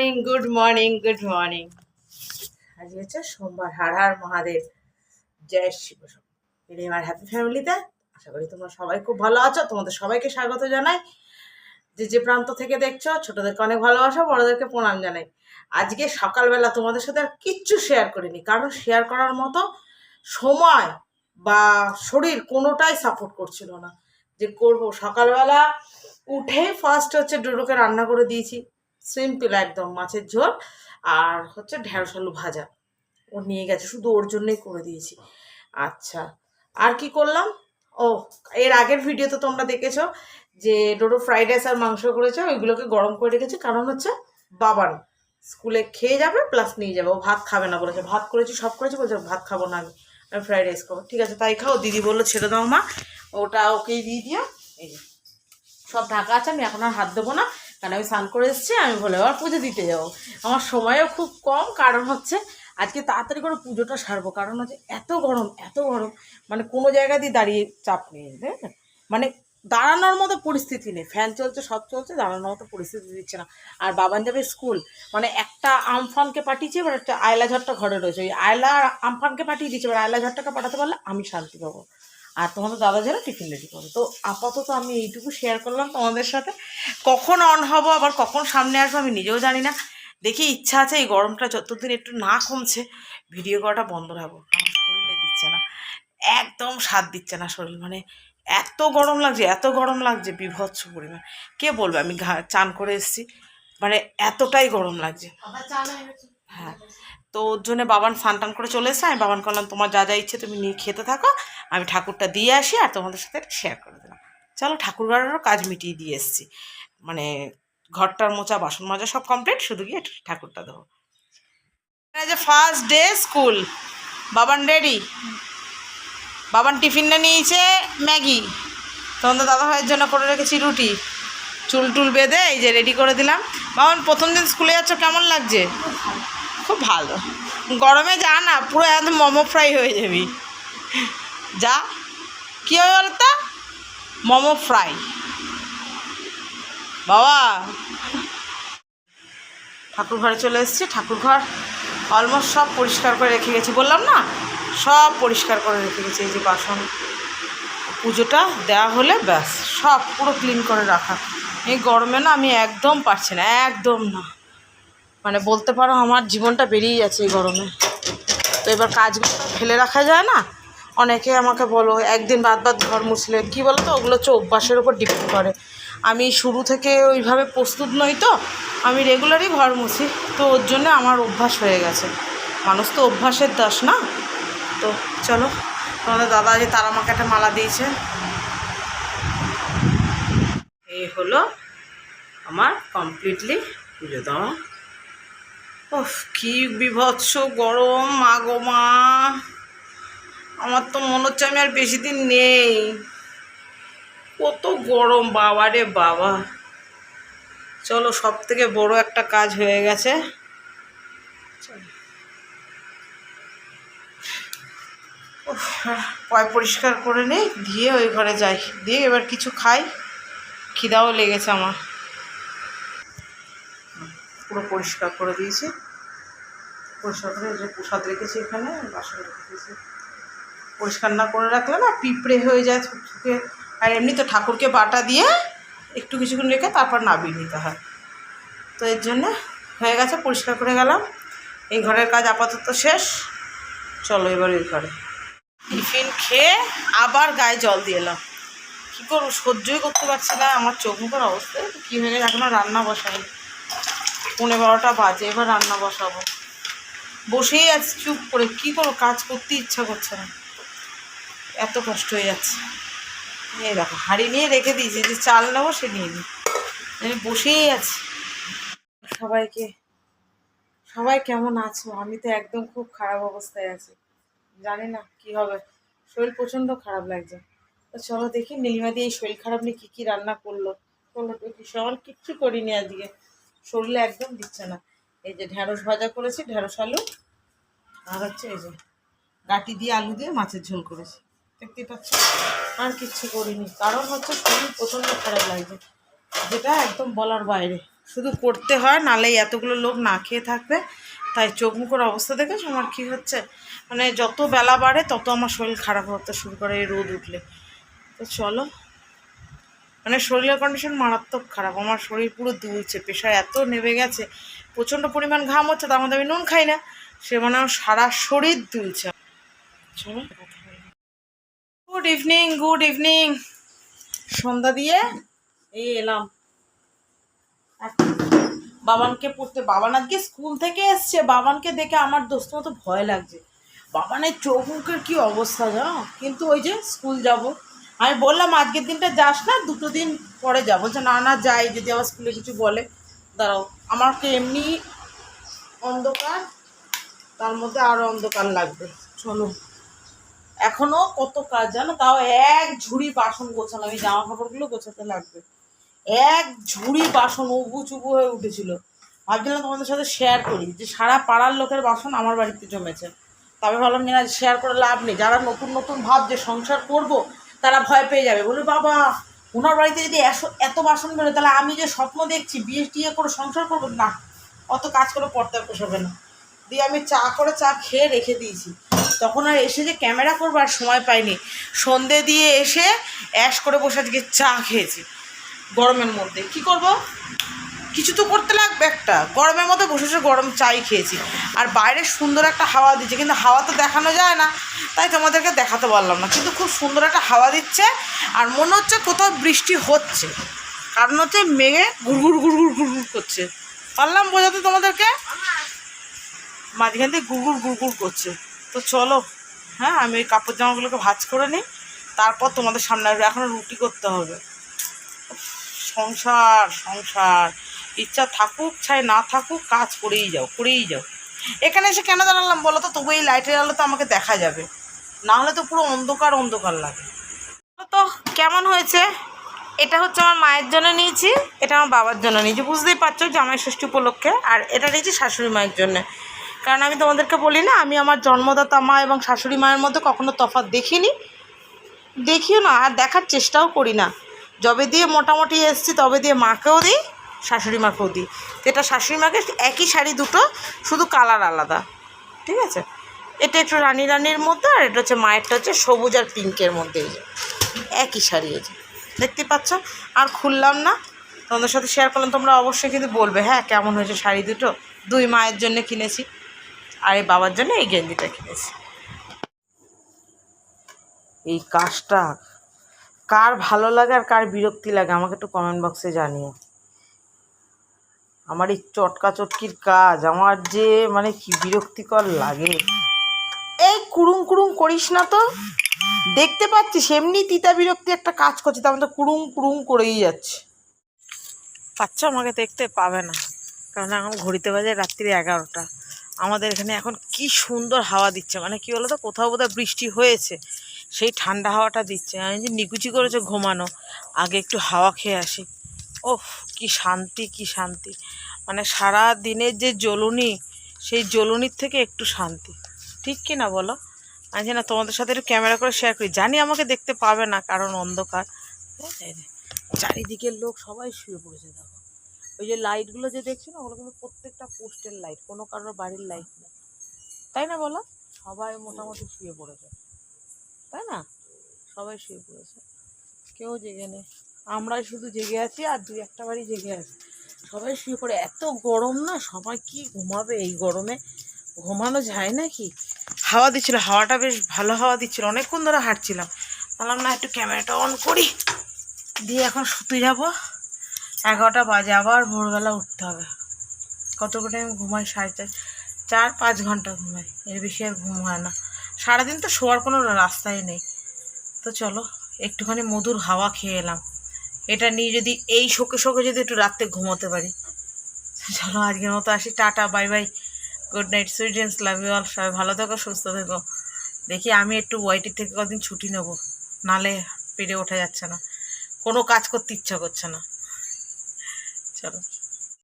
Morning good morning good morning আজ হচ্ছে সোমবার, হার হার মহাদেব। জয় শিব এটা আমার হ্যাপি ফ্যামিলিতে আশা করি তোমরা সবাই খুব ভালো আছো। তোমাদের সবাইকে স্বাগত জানাই। যে যে প্রান্ত থেকে দেখছ, ছোটদেরকে অনেক ভালোবাসো, বড়দেরকে প্রণাম জানাই। আজকে সকালবেলা তোমাদের সাথে আর কিচ্ছু শেয়ার করিনি। কারণ শেয়ার করার মতো সময় বা শরীর কোনোটাই সাপোর্ট করছিল না। যে করব। সকালবেলা উঠে ফার্স্ট হচ্ছে ডোডোকে রান্না করে দিয়েছি। সিম্পল একদম মাছের ঝোল আর হচ্ছে ঢেঁড়স আলু ভাজা। ও নিয়ে গেছে, শুধু ওর জন্যই করে দিয়েছি। আচ্ছা আর কি করলাম? ও, এর আগের ভিডিও তো তোমরা দেখেছ যে ডোডো ফ্রাইড রাইস আর মাংস করেছে, ওইগুলোকে গরম করে রেখেছে। কারণ হচ্ছে বাবান স্কুলে খেয়ে যাবে প্লাস নিয়ে যাবে। ও ভাত খাবে না বলেছে। ভাত করেছি, সব করেছি, বলছে ভাত খাব না আমি। আমি ফ্রাইড রাইস খাব। ঠিক আছে, তাই খাও। দিদি বলল, ছেড়ে দাও মা। ওটা ওকেই দিয়ে দিও। এই সব ঢাকা আছে, আমি এখন আর হাত দেবো না। কারণ আমি স্নান করে এসেছি, আমি ভোলে আবার পুজো দিতে যাব। আমার সময়ও খুব কম, কারণ হচ্ছে আজকে তাড়াতাড়ি করে পুজোটা সারবো, কারণ হচ্ছে এত গরম এত গরম মানে কোনো জায়গা দিয়ে দাঁড়িয়ে চাপ নেই বুঝলে? মানে দাঁড়ানোর মতো পরিস্থিতি নেই ফ্যান চলছে, সব চলছে, দাঁড়ানোর মতো পরিস্থিতি দিচ্ছে না। আর বাবান যাবে স্কুল মানে একটা আমফানকে পাঠিয়েছে, এবার একটা আয়লা ঝড়টা ঘরে রয়েছে, ওই আয়লা আর আমফানকে পাঠিয়ে দিচ্ছে এবার আয়লা ঝড়টাকে পাঠাতে পারলে আমি শান্তি পাবো। আর তোমাদের দাদা যেন টিফিন রেডি করো। তো আপাতত আমি এইটুকু শেয়ার করলাম তোমাদের সাথে। কখন অন হব আবার কখন সামনে আসব আমি নিজেও জানি না। দেখি ইচ্ছা আছে এই গরমটা যতদিন একটু না কমছে ভিডিও করাটা বন্ধ রাখব। আমার শরীরে দিচ্ছে না। একদম স্বাদ দিচ্ছে না শরীর মানে এত গরম লাগছে এত গরম লাগছে বিভৎস পরিমাণ। কে বলবে? আমি ঘা- চান করে এসেছি। মানে এতটাই গরম লাগছে। হ্যাঁ। তো ওর জন্য বাবান ফান টান করে চলে এসে আমি বাবান করলাম তোমার যা যা ইচ্ছে তুমি নিয়ে খেতে থাকো। আমি ঠাকুরটা দিয়ে আসি আর তোমাদের সাথে শেয়ার করে দিলাম। চলো ঠাকুর ঘরেরও কাজ মিটিয়ে দিয়ে এসেছি। ঘরটার মোচা, বাসন মাজা সব কমপ্লিট শুধু গিয়ে ঠাকুরটা দেবো যে first day school Baban ready Baban টিফিনটা নিয়েছে ম্যাগি। তোমাদের দাদা ভাইয়ের জন্য করে রেখেছি রুটি। চুল টুল বেঁধে এই যে রেডি করে দিলাম। বাবান, প্রথম দিন স্কুলে যাচ্ছ, কেমন লাগছে? খুব ভালো। গরমে যা না, পুরো একদম মোমো ফ্রাই হয়ে যাবি। যা। কী হবে বলতো? মোমো ফ্রাই বাবা। ঠাকুর ঘরে চলে এসেছি ঠাকুর ঘর অলমোস্ট সব পরিষ্কার করে রেখে গেছি। বললাম না, সব পরিষ্কার করে রেখে গেছি, এই যে বাসন পুজোটা দেওয়া হলে ব্যাস, সব পুরো ক্লিন করে রাখা। এই গরমে না আমি একদম পারছি না, একদম না। মানে বলতে পারো আমার জীবনটা বেরিয়ে যাচ্ছে এই গরমে। তো এবার কাজগুলো ফেলে রাখা যায় না? অনেকে আমাকে বলো, একদিন বাদ বাদ ঘর মুছলে, কী বলো তো ওগুলো হচ্ছে অভ্যাসের ওপর ডিপেন্ড করে। আমি শুরু থেকে ওইভাবে প্রস্তুত নই তো, আমি রেগুলারই ঘর মুছি। তো ওর জন্য আমার অভ্যাস হয়ে গেছে। মানুষ তো অভ্যাসের দাস না? তো চলো, তোমাদের দাদা যে তারা আমাকে একটা মালা দিয়েছে। এই হলো আমার কমপ্লিটলি পুজো দেওয়া ওফ কী বিভৎস গরম, মা মা। আমার তো মনে হচ্ছে আমি আর বেশি দিন নেই। কত গরম বাবা রে বাবা। চলো সব থেকে বড় একটা কাজ হয়ে গেছে। পয় পরিষ্কার করে নিই, দিয়ে ওই ঘরে যাই। দিয়ে এবার কিছু খাই, খিদাও লেগেছে আমার। পুরো পরিষ্কার করে দিয়েছি। পরিষ্কার করে যে প্রসাদ রেখেছি এখানে, বাসন রেখে দিয়েছি পরিষ্কার না করে রাখলে না পিঁপড়ে হয়ে যায়, থুকে আর এমনি তো ঠাকুরকে বাটা দিয়ে একটু কিছুক্ষণ রেখে তারপর নাবিয়ে নিতে হয়। তো এর জন্য হয়ে গেছে, পরিষ্কার করে গেলাম। এই ঘরের কাজ আপাতত শেষ। চলো এবার ওই ঘরে। টিফিন খেয়ে আবার গায়ে জল দিয়ে এলাম। কী করব, সহ্যই করতে পারছি না। আমার চোখ মুখের অবস্থা। কী হয়ে গেছে? এখনও রান্না বসাই পনেরো বারোটা বাজে, এবার রান্না বসাবো। বসেই আছি চুপ করে। কী করব? কাজ করতে ইচ্ছা করছে না। এত কষ্ট হয়ে যাচ্ছে। এই দেখো, হাঁড়ি নিয়ে রেখে দিয়েছি, যে চাল নেব সে নিয়ে নিই আমি বসেই আছি। সবাইকে, সবাই কেমন আছো? আমি তো একদম খুব খারাপ অবস্থায় আছি। জানি না কি হবে। শরীর প্রচণ্ড খারাপ লাগছে। তো চলো দেখি, নীলিমা দিয়ে এই শরীর খারাপ নিয়ে কী কী রান্না করল। করল দেখি সবার কিচ্ছু করিনি আজকে। শরীরে একদম দিচ্ছে না। এই যে ঢ্যাঁড়স ভাজা করেছি ঢ্যাঁড়স আলু, আর হচ্ছে এই যে গাটি দিয়ে আলু দিয়ে মাছের ঝোল করেছি। দেখতেই পাচ্ছ। আর কিচ্ছু করিনি। কারণ হচ্ছে শরীর প্রচণ্ড খারাপ লাগছে। যেটা একদম বলার বাইরে। শুধু করতে হয় নালে এতগুলো লোক না খেয়ে থাকবে। তাই চোখ মুখের অবস্থা দেখে আমার কী হচ্ছে? মানে যত বেলা বাড়ে, তত আমার শরীর খারাপ হতে শুরু করে এই রোদ উঠলে। তো চলো। মানে শরীরের কন্ডিশন মারাত্মক খারাপ। আমার শরীর পুরো দুলছে প্রেশার এত নেমে গেছে। প্রচণ্ড পরিমাণ ঘাম হচ্ছে, তার মধ্যে আমি নুন খাই না। সে মানে আমার সারা শরীর দুলছে চলো। গুড ইভিনিং গুড ইভিনিং সন্ধ্যা দিয়ে এই এলাম। বাবানকে পড়তে বাবান আজকে স্কুল থেকে এসছে। বাবানকে দেখে আমার দোস্ত মতো ভয় লাগছে। বাবানের চোখ মুখের কী অবস্থা জানো? কিন্তু ওই যে স্কুল যাব। আমি বললাম, আজকের দিনটা যাস না, দুটো দিন পরে যাব। বলছে, না না, যাই। যদি আবার স্কুলে কিছু বলে, দাঁড়াও। আমাকে এমনি অন্ধকার, তার মধ্যে আরও অন্ধকার লাগবে। চলো। এখনও কত কাজ, জানো? তাও এক ঝুড়ি বাসন গোছানো, এই জামা কাপড়গুলো গোছাতে লাগবে। এক ঝুড়ি বাসন উবু চুবু হয়ে উঠেছিল। ভাবছিলাম তোমাদের সাথে শেয়ার করি, যে সারা পাড়ার লোকের বাসন আমার বাড়িতে জমেছে। তবে ভাবলাম যে না শেয়ার করে লাভ নেই। যারা নতুন নতুন ভাবছে সংসার করব, তারা ভয় পেয়ে যাবে। বলে, বাবা ওনার বাড়িতে যদি এত বাসন বেরোয় তাহলে আমি যে স্বপ্ন দেখছি, বিয়ে টিয়ে করে সংসার করব? না, অত কাজ করে পড়তে পোষাবে না। দিয়ে আমি চা করে চা খেয়ে রেখে দিয়েছি। তখন আর এসে যে ক্যামেরা করব আর সময় পাইনি। সন্ধে দিয়ে এসে অ্যাশ করে বসে আজকে চা খেয়েছি, গরমের মধ্যে। কি করব? কিছু তো করতে লাগবে একটা। গরমের মধ্যে বসে বসে গরম চাই খেয়েছি। আর বাইরে সুন্দর একটা হাওয়া দিচ্ছে, কিন্তু হাওয়া তো দেখানো যায় না। তাই তোমাদেরকে দেখাতে পারলাম না। কিন্তু খুব সুন্দর একটা হাওয়া দিচ্ছে, আর মনে হচ্ছে কোথাও বৃষ্টি হচ্ছে। কারণ হচ্ছে মেঘে গুড়গুড় গুড়গুড় গুড়গুড় করছে। পারলাম বোঝাতে তোমাদেরকে? মাঝখান থেকে গুড়গুড় গুড়গুড় করছে। তো চলো হ্যাঁ আমি ওই কাপড় জামাগুলোকে ভাজ করে নিই, তারপর তোমাদের সামনে আসবে। এখনও রুটি করতে হবে। সংসার সংসার। ইচ্ছা থাকুক, চাই না থাকুক, কাজ করেই যাও করেই যাও। এখানে এসে কেন দাঁড়ালাম বলো তো? তবু এই লাইটের আলো তো আমাকে দেখা যাবে। না হলে তো পুরো অন্ধকার অন্ধকার লাগে। তো, কেমন হয়েছে? এটা হচ্ছে আমার মায়ের জন্য নিয়েছি, এটা আমার বাবার জন্য নিয়েছি। বুঝতেই পারছ জামাই ষষ্ঠী উপলক্ষে, আর এটা নিয়েছি শাশুড়ি মায়ের জন্য। কারণ আমি তোমাদেরকে বলি না, আমি আমার জন্মদাতা মা এবং শাশুড়ি মায়ের মধ্যে কখনো তফাৎ দেখিনি। দেখিও না, আর দেখার চেষ্টাও করি না। যবে দিয়ে মোটামুটি এসছি, তবে দিয়ে মাকেও দিই, শাশুড়ি মাকেও দিই। তো এটা শাশুড়ি মাকে একই শাড়ি দুটো, শুধু কালার আলাদা। ঠিক আছে? এটা একটু রানী রানির মধ্যে, আর এটা হচ্ছে মায়েরটা হচ্ছে সবুজ আর পিঙ্কের মধ্যে। একই শাড়ি এই যে। দেখতে পাচ্ছ? আর খুললাম না। তোমাদের সাথে শেয়ার করলাম, তোমরা অবশ্যই কিন্তু বলবে হ্যাঁ কেমন হয়েছে শাড়ি দুটো? দুই মায়ের জন্য কিনেছি। আর এই বাবার জন্য এই গেঞ্জিটা কিনেছি। এই কাজটা কার ভালো লাগে আর কার বিরক্তি লাগে আমাকে একটু কমেন্ট বক্সে জানিও। আমার এই চটকা চটকির কাজ, আমার যে মানে কি বিরক্তিকর লাগে। এই কুড়ুম কুড়ুম করিস না তো। দেখতে পাচ্ছিস, এমনি তিতা বিরক্তি একটা কাজ করছে, তার মধ্যে কুড়ুম কুড়ুম করেই যাচ্ছে। পাচ্ছ আমাকে দেখতে পাবে না কারণ এখন ঘড়িতে বাজে রাত্রি এগারোটা। আমাদের এখানে এখন কি সুন্দর হাওয়া দিচ্ছে। মানে কি বলো তো কোথাও বৃষ্টি হয়েছে, সেই ঠান্ডা হাওয়াটা দিচ্ছে। আমি যে নিকুচি করেছে ঘুমানো, আগে একটু হাওয়া খেয়ে আসি। ওহ কি শান্তি কি শান্তি। মানে সারা দিনের যে জ্বলুনি, সেই জ্বলুনির থেকে একটু শান্তি। ঠিক কি না বলো? আমি না, তোমাদের সাথে একটু ক্যামেরা করে শেয়ার করি। জানি আমাকে দেখতে পাবে না, কারণ অন্ধকার। চারিদিকের লোক সবাই শুয়ে পড়েছে, দেখো। ওই যে লাইটগুলো যে দেখছ না, ওগুলো কিন্তু প্রত্যেকটা পোস্টের লাইট কোনো কারোর বাড়ির লাইট না। তাই না বলো? সবাই মোটামুটি শুয়ে পড়েছে। তাই না? সবাই শুয়ে পড়েছে। কেউ জেগে নেই। আমরাই শুধু জেগে আছি আর দুই একটা বাড়ি জেগে আছি। সবাই শুয়ে পড়ে। এত গরম না, সবাই কি ঘুমাবে এই গরমে? ঘুমানো যায় নাকি? হাওয়া দিচ্ছিল, হাওয়াটা বেশ ভালো হাওয়া দিচ্ছিল। অনেকক্ষণ ধরে হাঁটছিলাম। বললাম, না, একটু ক্যামেরাটা অন করি। দিয়ে এখন শুতে যাব। এগারোটা বাজে, আবার ভোরবেলা উঠতে হবে। কত করে আমি ঘুমাই সাড়ে চার চার পাঁচ ঘণ্টা ঘুমাই। এর বেশি আর ঘুম হয় না। সারাদিন তো শোয়ার কোনো রাস্তাই নেই। তো চলো, একটুখানি মধুর হাওয়া খেয়ে এলাম। এটা নিয়ে যদি এই শোকে শোকে যদি একটু রাত্রে ঘুমোতে পারি। চলো, আজকের মতো আসি। Tata, bye bye. Good night, sweet dreams love you all. সবাই ভালো থেকো, সুস্থ থেকো। দেখি আমি একটু ওয়াইটির থেকে কদিন ছুটি নেব। নালে পেরে ওঠা যাচ্ছে না। কোনো কাজ করতে ইচ্ছা করছে না। চলো